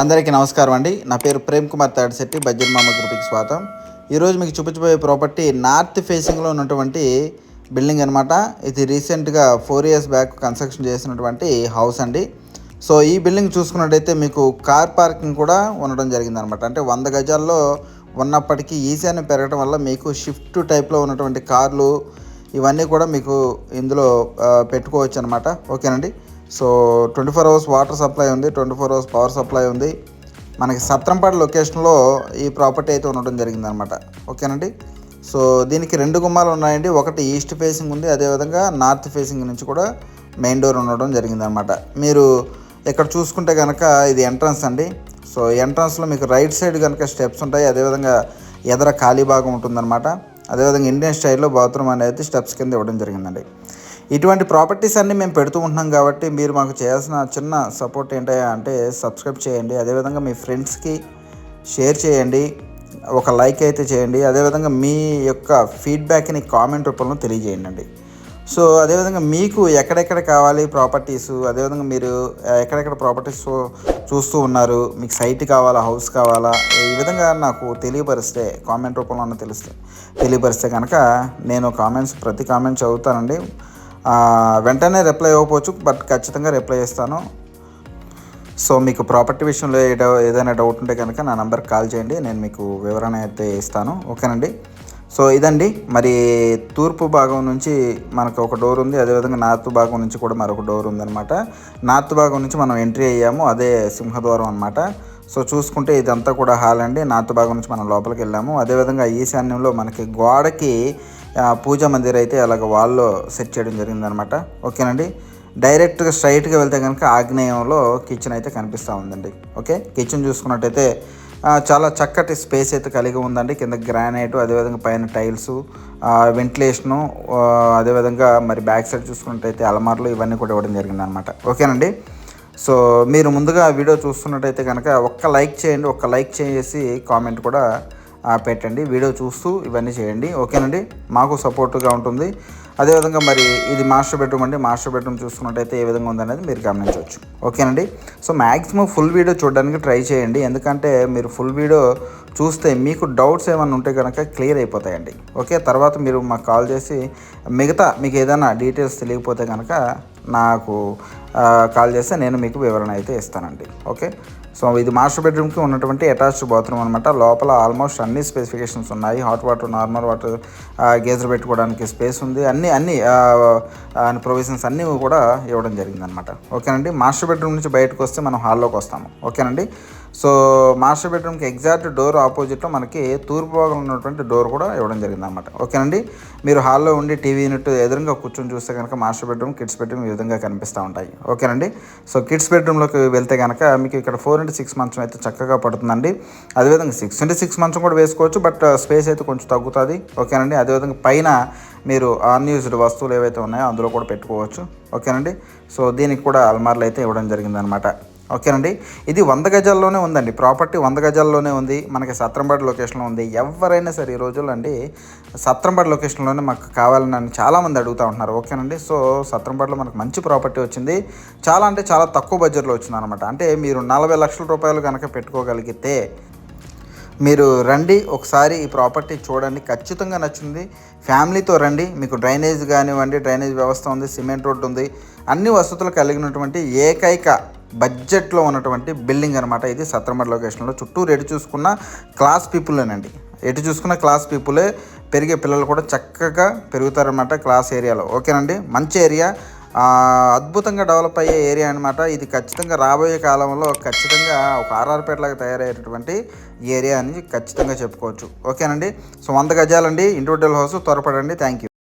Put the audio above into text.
అందరికీ నమస్కారం అండి. నా పేరు ప్రేమ్ కుమార్ తాడిశెట్టి బడ్జెట్ మామ గ్రూప్కి స్వాగతం. ఈరోజు మీకు చూపించబోయే ప్రాపర్టీ నార్త్ ఫేసింగ్లో ఉన్నటువంటి బిల్డింగ్ అనమాట ఇది రీసెంట్గా ఫోర్ ఇయర్స్ బ్యాక్ కన్స్ట్రక్షన్ చేసినటువంటి హౌస్ అండి. సో ఈ బిల్డింగ్ చూసుకున్నట్టయితే మీకు కార్ పార్కింగ్ కూడా ఉండడం జరిగింది అనమాట అంటే వంద గజాల్లో ఉన్నప్పటికీ ఈశాన్యం పెరగడం వల్ల మీకు షిఫ్ట్ టైప్లో ఉన్నటువంటి కార్లు ఇవన్నీ కూడా మీకు ఇందులో పెట్టుకోవచ్చు అనమాట ఓకేనండి? So twenty four hours water supply ఉంది twenty four hours power supply ఉంది. మనకి సత్రంపాడు లొకేషన్లో ఈ ప్రాపర్టీ అయితే ఉండడం జరిగింది అనమాట ఓకేనండి? సో దీనికి రెండు గుమ్మాలు ఉన్నాయండి. ఒకటి ఈస్ట్ ఫేసింగ్ ఉంది అదేవిధంగా నార్త్ ఫేసింగ్ నుంచి కూడా మెయిన్ డోర్ ఉండడం జరిగిందనమాట మీరు ఇక్కడ చూసుకుంటే కనుక ఇది ఎంట్రన్స్ అండి. సో ఎంట్రన్స్లో మీకు రైట్ సైడ్ కనుక స్టెప్స్ ఉంటాయి అదేవిధంగా ఎదర ఖాళీ భాగం ఉంటుందన్నమాట. అదేవిధంగా ఇండియన్ స్టైల్లో బాత్రూమ్ అనేది స్టెప్స్ కింద ఇవ్వడం జరిగిందండి. ఇటువంటి ప్రాపర్టీస్ అన్నీ మేము పెడుతూ ఉంటున్నాం కాబట్టి మీరు మాకు చేయాల్సిన చిన్న సపోర్ట్ ఏంటి అంటే సబ్స్క్రైబ్ చేయండి. అదేవిధంగా మీ ఫ్రెండ్స్కి షేర్ చేయండి. ఒక లైక్ అయితే చేయండి. అదేవిధంగా మీ యొక్క ఫీడ్బ్యాక్ని కామెంట్ రూపంలో తెలియజేయండి అండి సో అదేవిధంగా మీకు ఎక్కడెక్కడ కావాలి ప్రాపర్టీస్? అదేవిధంగా మీరు ఎక్కడెక్కడ ప్రాపర్టీస్ చూస్తూ ఉన్నారు? మీకు సైట్ కావాలా? హౌస్ కావాలా? ఈ విధంగా నాకు తెలియపరిస్తే కామెంట్ రూపంలో తెలిస్తే తెలియపరిస్తే కనుక నేను కామెంట్స్ ప్రతి కామెంట్ చదువుతానండి. వెంటనే రిప్లై ఇవ్వకపోవచ్చు బట్ ఖచ్చితంగా రిప్లై ఇస్తాను సో మీకు ప్రాపర్టీ విషయంలో ఏ డౌ- ఏదైనా డౌట్ ఉంటే కనుక నా నెంబర్కి కాల్ చేయండి నేను మీకు వివరణ అయితే ఇస్తాను. ఓకేనండి? సో ఇదండి. మరి తూర్పు భాగం నుంచి మనకు ఒక డోర్ ఉంది అదేవిధంగా నార్త్ భాగం నుంచి కూడా మరొక డోర్ ఉందన్నమాట. నార్త్ భాగం నుంచి మనం ఎంట్రీ అయ్యాము అదే సింహద్వారం అనమాట సో చూసుకుంటే ఇదంతా కూడా హాల్ అండి. నార్త్ భాగం నుంచి మనం లోపలికి వెళ్ళాము. అదేవిధంగా ఈశాన్యంలో మనకి గోడకి పూజా మందిర్ అయితే అలాగ వాల్లో సెట్ చేయడం జరిగిందనమాట ఓకేనండి? డైరెక్ట్గా స్ట్రైట్గా వెళ్తే కనుక ఆగ్నేయంలో కిచెన్ అయితే కనిపిస్తూ ఉందండి. ఓకే? కిచెన్ చూసుకున్నట్టయితే చాలా చక్కటి స్పేస్ అయితే కలిగి ఉందండి. కింద గ్రానైట్ అదేవిధంగా పైన టైల్స్ వెంటిలేషను అదేవిధంగా మరి బ్యాక్ సైడ్ చూసుకున్నట్టయితే అలమార్లు ఇవన్నీ కూడా ఇవ్వడం జరిగింది అనమాట ఓకేనండి? సో మీరు ముందుగా వీడియో చూస్తున్నట్టయితే కనుక ఒక్క లైక్ చేయండి. ఒక్క లైక్ చేసి కామెంట్ కూడా పెట్టండి వీడియో చూస్తూ ఇవన్నీ చేయండి. ఓకేనండి? మాకు సపోర్ట్గా ఉంటుంది. అదేవిధంగా మరి ఇది మాస్టర్ బెడ్రూమ్ అండి. మాస్టర్ బెడ్రూమ్ చూసుకున్నట్టయితే ఏ విధంగా ఉందనేది మీరు గమనించవచ్చు. ఓకేనండి? సో మ్యాక్సిమం ఫుల్ వీడియో చూడడానికి ట్రై చేయండి. ఎందుకంటే మీరు ఫుల్ వీడియో చూస్తే మీకు డౌట్స్ ఏమైనా ఉంటే కనుక క్లియర్ అయిపోతాయండి. ఓకే? తర్వాత మీరు మాకు కాల్ చేసి మిగతా మీకు ఏదైనా డీటెయిల్స్ తెలియకపోతే కనుక నాకు కాల్ చేస్తే నేను మీకు వివరణ అయితే ఇస్తానండి. ఓకే? సో ఇది మాస్టర్ బెడ్రూమ్కి ఉన్నటువంటి అటాచ్డ్ బాత్రూమ్ అనమాట లోపల ఆల్మోస్ట్ అన్ని స్పెసిఫికేషన్స్ ఉన్నాయి. Hot water normal water geyser పెట్టుకోవడానికి స్పేస్ ఉంది. అన్ని అన్ని ప్రొవిజన్స్ అన్నీ కూడా ఇవ్వడం జరిగిందనమాట ఓకేనండి? మాస్టర్ బెడ్రూమ్ నుంచి బయటకు వస్తే మనం హాల్లోకి వస్తాము ఓకేనండి? సో మాస్టర్ బెడ్రూమ్కి ఎగ్జాక్ట్ డోర్ ఆపోజిట్లో మనకి తూర్పు భాగంలో ఉన్నటువంటి డోర్ కూడా ఇవ్వడం జరిగింది అనమాట ఓకేనండి? మీరు హాల్లో ఉండి టీవీ యూనిట్ ఎదురుగా కూర్చొని చూస్తే కనుక మాస్టర్ బెడ్రూమ్ కిడ్స్ బెడ్రూమ్ ఈ విధంగా కనిపిస్తూ ఉంటాయి. ఓకేనండి? సో కిడ్స్ బెడ్రూమ్లోకి వెళ్తే కనుక మీకు ఇక్కడ ఫోర్ ఇంటూ సిక్స్ మంచం అయితే చక్కగా పడుతుందండి. అదేవిధంగా సిక్స్ ఇంటూ సిక్స్ మంచం కూడా వేసుకోవచ్చు బట్ స్పేస్ అయితే కొంచెం తగ్గుతుంది. ఓకేనండి? అదేవిధంగా పైన మీరు అన్యూజ్డ్ వస్తువులు ఏవైతే ఉన్నాయో అందులో కూడా పెట్టుకోవచ్చు. ఓకేనండి? సో దీనికి కూడా అల్మార్లు అయితే ఇవ్వడం జరిగిందనమాట ఓకేనండి. ఇది వంద గజాల్లోనే ఉందండి. ప్రాపర్టీ వంద గజాల్లోనే ఉంది. మనకి సత్రంబాటి లొకేషన్లో ఉంది. ఎవరైనా సరే ఈ రోజుల్లో అండి సత్రంబాటి లొకేషన్లోనే మాకు కావాలని నన్ను చాలామంది అడుగుతూ ఉంటున్నారు. ఓకేనండి. సో సత్రంపాడులో మనకు మంచి ప్రాపర్టీ వచ్చింది. చాలా అంటే చాలా తక్కువ బడ్జెట్లో వచ్చింది అనమాట అంటే మీరు నలభై లక్షల రూపాయలు కనుక పెట్టుకోగలిగితే మీరు రండి ఒకసారి ఈ ప్రాపర్టీ చూడండి. ఖచ్చితంగా నచ్చింది. ఫ్యామిలీతో రండి. మీకు డ్రైనేజ్ కానివ్వండి డ్రైనేజ్ వ్యవస్థ ఉంది సిమెంట్ రోడ్డు ఉంది. అన్ని వసతులు కలిగినటువంటి ఏకైక బడ్జెట్లో ఉన్నటువంటి బిల్డింగ్ అనమాట ఇది సత్రమడ్ లొకేషన్లో. చుట్టూరు ఎటు చూసుకున్న క్లాస్ పీపుల్నేనండి ఎటు చూసుకున్న క్లాస్ పీపులే పెరిగే పిల్లలు కూడా చక్కగా పెరుగుతారనమాట క్లాస్ ఏరియాలో. ఓకేనండి? మంచి ఏరియా. అద్భుతంగా డెవలప్ అయ్యే ఏరియా అనమాట ఇది ఖచ్చితంగా రాబోయే కాలంలో ఖచ్చితంగా ఒక ఆర్ఆర్పేటలాగా తయారయ్యేటటువంటి ఏరియా అని ఖచ్చితంగా చెప్పుకోవచ్చు. ఓకేనండి? సో వంద గజాలండి. ఇండివిజువల్ హౌస్ త్వరపడండి. Thank you